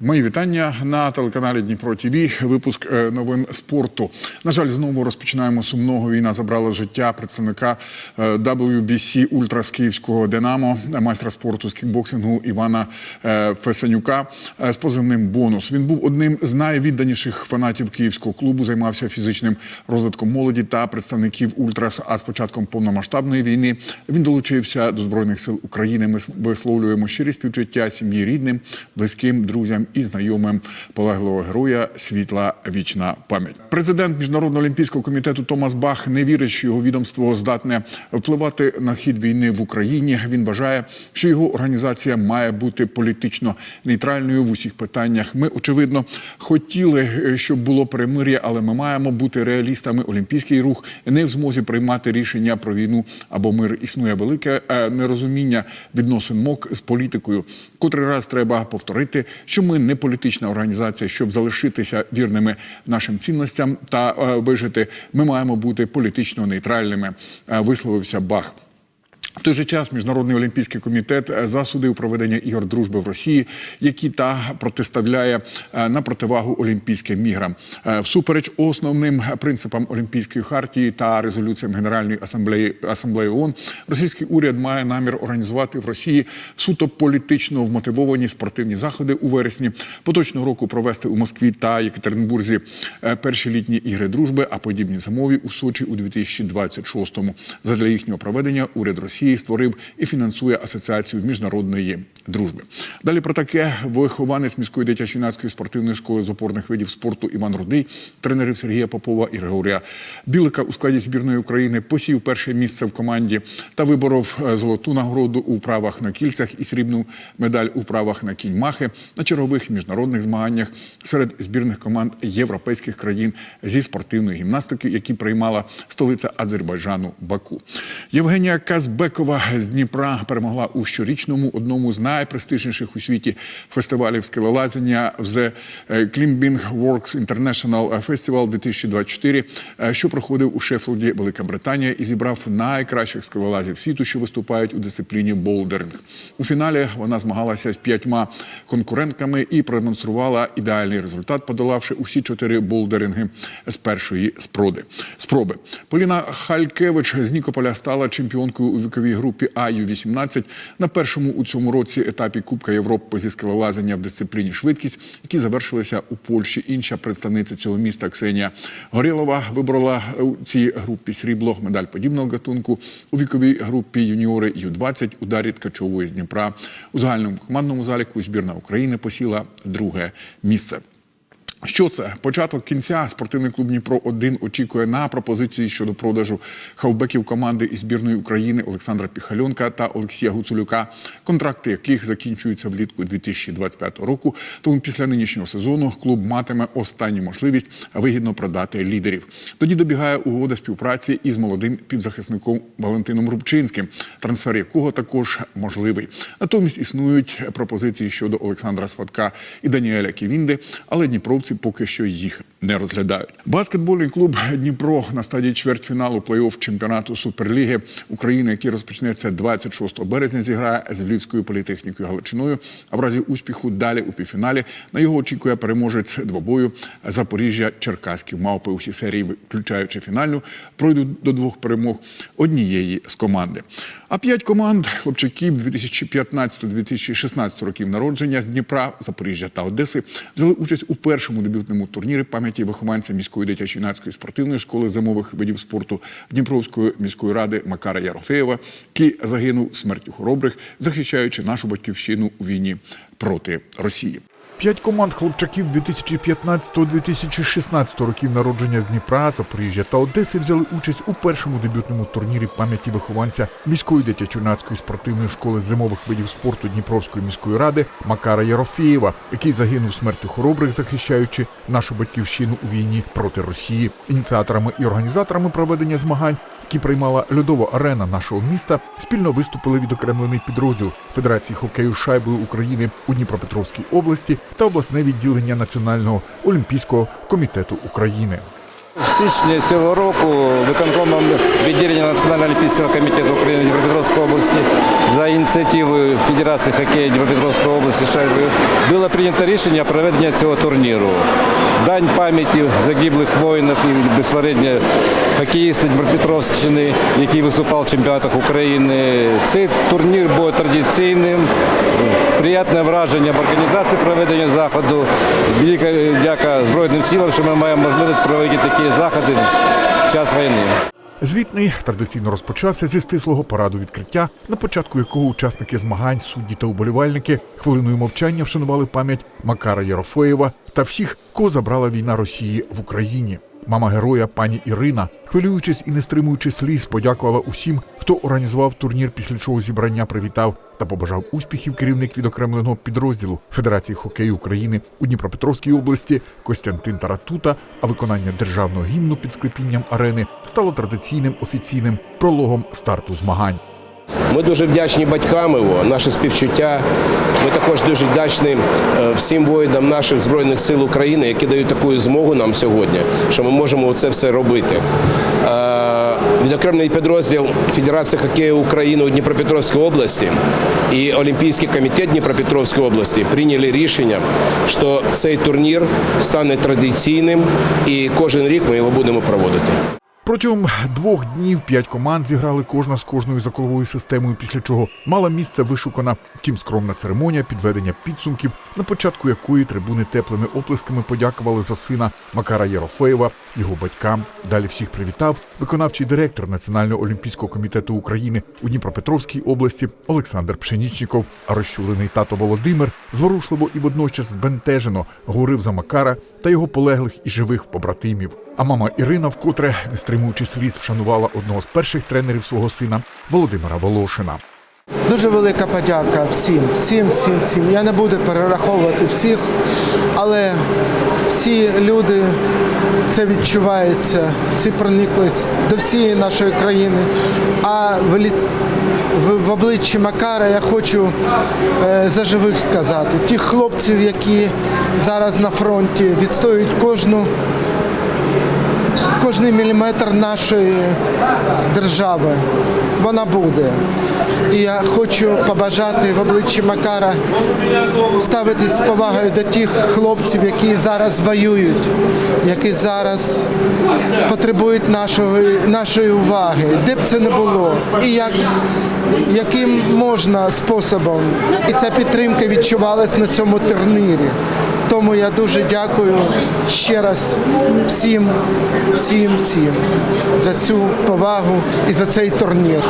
Мої вітання на телеканалі Дніпро ТВ. Випуск е, новин спорту. На жаль, знову розпочинаємо сумного. Війна забрала життя представника е, WBC Ультра з Київського Динамо, майстра спорту з кікбоксингу Івана е, Фесенюка з позивним бонус. Він був одним з найвідданіших фанатів київського клубу. Займався фізичним розвитком молоді та представників Ультрас. А з початком повномасштабної війни він долучився до збройних сил України. Ми висловлюємо щирі співчуття сім'ї рідним, близьким, друзям і знайомим полеглого героя. Світла вічна пам'ять. Президент міжнародного олімпійського комітету Томас Бах не вірить, що його відомство здатне впливати на хід війни в Україні. Він вважає, що його організація має бути політично нейтральною в усіх питаннях. Ми очевидно хотіли, е, щоб було перемир'я, але ми маємо бути реалістами. Олімпійський рух не в змозі приймати рішення про війну або мир. Існує велике е, нерозуміння відносин МОК з політикою. Котрий раз треба повторити, що ми не політична організація, щоб залишитися вірними нашим цінностям та е, вижити. Ми маємо бути політично нейтральними. е, Висловився Бах. В той же час міжнародний олімпійський комітет е, засудив проведення ігор дружби в Росії, які та протиставляє е, на противагу олімпійським іграм. Е, Всупереч основним принципам олімпійської хартії та резолюціям Генеральної асамблеї асамблеї ООН, російський уряд має намір організувати в Росії суто політично вмотивовані спортивні заходи у вересні поточного року провести у Москві та Єкатеринбурзі е, перші літні ігри дружби, а подібні зимові у Сочі у 2026-му. Задля їхнього проведення уряд Росії створив і фінансує асоціацію міжнародної дружби. Далі про таке вихованець міської дитячо-юнацької спортивної школи з опорних видів спорту Іван Рудий, тренерів Сергія Попова і Григорія Білика у складі збірної України посів перше місце в команді та виборов е, золоту нагороду у правах на кільцях і срібну медаль у правах на кінь махи на чергових міжнародних змаганнях серед збірних команд європейських країн зі спортивної гімнастики, які приймала столиця Азербайджану Баку. Євгенія Казбекова з Дніпра перемогла у щорічному одному з найпрестижніших у світі фестивалів скелелазіння The Climbing Works International Festival 2024, е, що проходив у Шеффілді, Велика Британія, і зібрав найкращих скелелазів світу, що виступають у дисципліні болдеринг. У фіналі вона змагалася з п'ятьма конкурентками і продемонструвала ідеальний результат, подолавши усі чотири болдеринги з першої спроби. Поліна Халькевич з Нікополя стала чемпіонкою у віковій групі АЮ-18 на першому у цьому році етапі Кубка Європи зі скелелазення в дисципліні швидкість, які завершилися у Польщі. Інша представниця цього міста Ксенія Горілова вибрала у цій групі срібло медаль подібного гатунку у віковій групі юніори Ю-20 у Дарі Ткачової з Дніпра. У загальному командному заліку збірна України посіла друге місце. Що це? Початок кінця спортивний клуб Дніпро 1 очікує на пропозиції щодо продажу хавбеків команди із збірної України Олександра Піхальонка та Олексія Гуцулюка, контракти яких закінчуються влітку 2025 року. Тому після нинішнього сезону клуб матиме останню можливість вигідно продати лідерів. Тоді добігає угода співпраці із молодим півзахисником Валентином Рубчинським, трансфер якого також можливий. Натомість існують пропозиції щодо Олександра Сватка і Даніеля Ківінди, але Дніпровці поки що їх не розглядають. Баскетбольний клуб Дніпро на стадії чвертьфіналу плей-офф чемпіонату Суперліги України, який розпочнеться 26 березня, зіграє з Львівською політехнікою Галичиною. А в разі успіху далі у півфіналі на його очікує переможець двобою Запоріжжя Черкаські мавпи. Усі серії, включаючи фінальну, пройдуть до двох перемог однієї з команди. А п'ять команд хлопчаків 2015-2016 років народження з Дніпра, Запоріжжя та Одеси взяли участь у першому дебютному турнірі пам'яті вихованця міської дитячо-юнацької спортивної школи зимових видів спорту Дніпровської міської ради Макара Ярофеєва, який загинув смертю хоробрих, захищаючи нашу батьківщину у війні проти Росії. П'ять команд хлопчаків 2015-2016 років народження з Дніпра, Запоріжжя та Одеси взяли участь у першому дебютному турнірі пам'яті вихованця міської дитячо-юнацької спортивної школи зимових видів спорту Дніпровської міської ради Макара Ярофєєва, який загинув смертю хоробрих, захищаючи нашу батьківщину у війні проти Росії. Ініціаторами і організаторами проведення змагань які приймала льодова арена нашого міста, спільно виступили відокремлений підрозділ Федерації хокею шайбою України у Дніпропетровській області та обласне відділення Національного олімпійського комітету України. В січні цього року виконкомом відділення Національного олімпійського комітету України Дніпропетровської області за ініціативою Федерації хокею Дніпропетровської області шайби було прийнято рішення проведення цього турніру. Дань пам'яті загиблих воїнів і безпосередньо хокеїста Дніпропетровщини, який виступав в чемпіонатах України. Цей турнір був традиційним. Приятне враження в організації проведення заходу. Велика дяка Збройним силам, що ми маємо можливість проводити такі заходи в час війни. Звітний традиційно розпочався зі стислого параду відкриття, на початку якого учасники змагань, судді та уболівальники хвилиною мовчання вшанували пам'ять Макара Єрофеєва та всіх, кого забрала війна Росії в Україні. Мама героя пані Ірина, хвилюючись і не стримуючи сліз, подякувала усім, хто організував турнір, після чого зібрання привітав та побажав успіхів керівник відокремленого підрозділу Федерації хокею України у Дніпропетровській області Костянтин Таратута. А виконання державного гімну під склепінням арени стало традиційним офіційним прологом старту змагань. Ми дуже вдячні батькам його, наше співчуття. Ми також дуже вдячні е, всім воїнам наших збройних сил України, які дають таку змогу нам сьогодні, що ми можемо це все робити. Е, Відокремлений підрозділ Федерації хокею України у Дніпропетровській області і Олімпійський комітет Дніпропетровської області прийняли рішення, що цей турнір стане традиційним і кожен рік ми його будемо проводити. Протягом двох днів п'ять команд зіграли кожна з кожною за коловою системою, після чого мала місце вишукана, втім скромна церемонія підведення підсумків, на початку якої трибуни теплими оплесками подякували за сина Макара Єрофеєва, його батькам. Далі всіх привітав виконавчий директор Національного олімпійського комітету України у Дніпропетровській області Олександр Пшенічніков. А розчулений тато Володимир зворушливо і водночас збентежено говорив за Макара та його полеглих і живих побратимів. А мама Ірина, вкотре не стримуючи сліз, вшанувала одного з перших тренерів свого сина Володимира Волошина. Дуже велика подяка всім, всім, всім, всім. Я не буду перераховувати всіх, але всі люди це відчувається, всі прониклись до всієї нашої країни. А в, лі- в обличчі Макара я хочу е, за живих сказати. Тих хлопців, які зараз на фронті відстоюють кожну кожний міліметр нашої держави. Вона буде. І я хочу побажати в обличчі Макара ставитись з повагою до тих хлопців, які зараз воюють, які зараз потребують нашої, нашої уваги, де б це не було, і як, яким можна способом. І ця підтримка відчувалась на цьому турнірі. Тому я дуже дякую ще раз всім, всім, всім за цю повагу і за цей турнір.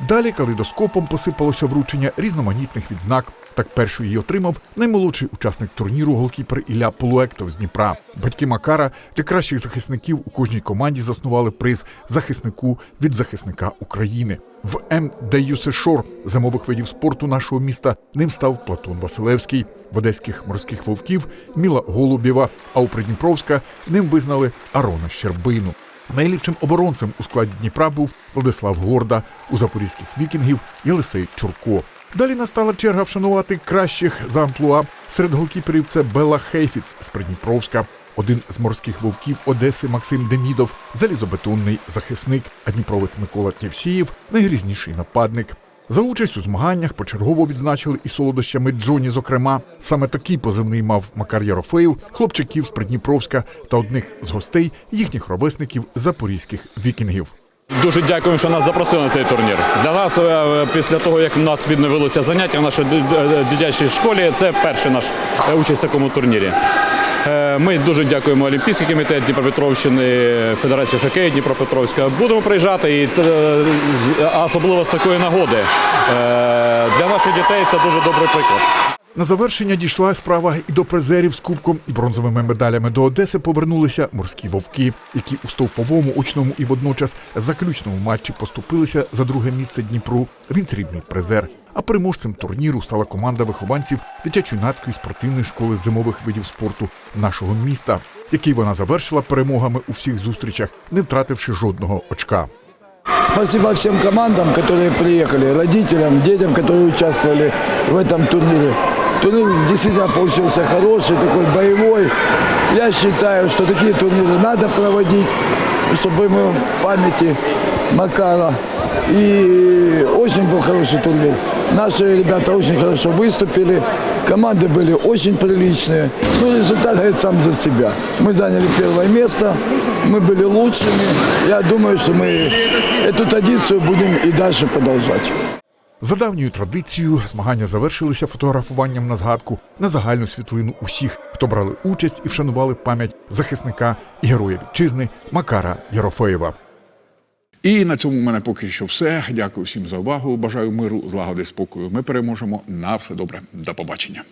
Далі калейдоскопом посипалося вручення різноманітних відзнак. Так перший її отримав наймолодший учасник турніру голкіпер Ілля Полуектов з Дніпра. Батьки Макара для кращих захисників у кожній команді заснували приз захиснику від захисника України. В МДЮ Шор зимових видів спорту нашого міста ним став Платон Василевський, в одеських морських вовків Міла Голубєва, а у Придніпровська ним визнали Арона Щербину. Найліпшим оборонцем у складі Дніпра був Владислав Горда, у запорізьких вікінгів Єлисей Чурко. Далі настала черга вшанувати кращих за амплуа. Серед голкіперів це Бела Хейфіц з Придніпровська. Один з морських вовків Одеси Максим Демідов, залізобетонний захисник, а дніпровець Микола Тєвсієв найгрізніший нападник. За участь у змаганнях почергово відзначили і солодощами Джоні. Зокрема, саме такий позивний мав Макар Ярофеєв, хлопчиків з Придніпровська та одних з гостей їхніх ровесників запорізьких вікінгів. Дуже дякуємо, що нас запросили на цей турнір. Для нас, е, після того, як у нас відновилося заняття в нашій ди- ди- дитячій школі, це перша наша е, участь в такому турнірі. Е, Ми дуже дякуємо Олімпійський комітет Дніпропетровщини, Федерацію хокею Дніпропетровська. Будемо приїжджати, і е, особливо з такої нагоди. Е, Для наших дітей це дуже добрий приклад. На завершення дійшла справа і до призерів з кубком і бронзовими медалями до Одеси повернулися морські вовки, які у стовповому, очному і водночас заключному матчі поступилися за друге місце Дніпру. Він срібний призер. А переможцем турніру стала команда вихованців дитячо-юнацької спортивної школи зимових видів спорту нашого міста, який вона завершила перемогами у всіх зустрічах, не втративши жодного очка. Спасибо всем командам, которые приехали, родителям, детям, которые участвовали в этом турнире. Турнир действительно получился хороший, такой боевой. Я считаю, что такие турниры надо проводить, чтобы мы в памяти Макара. И очень был хороший турнир. Наши ребята очень хорошо выступили. Команды были очень приличные. Ну, результат говорит сам за себя. Мы заняли первое место. Мы были лучшими. Я думаю, что мы эту традицию будем и дальше продолжать. За давньою традицією змагання завершилися фотографуванням на згадку на загальну світлину усіх, хто брали участь і вшанували пам'ять захисника і героя вітчизни Макара Ярофеєва. І на цьому в мене поки що все. Дякую всім за увагу. Бажаю миру, злагоди спокою. Ми переможемо. На все добре. До побачення.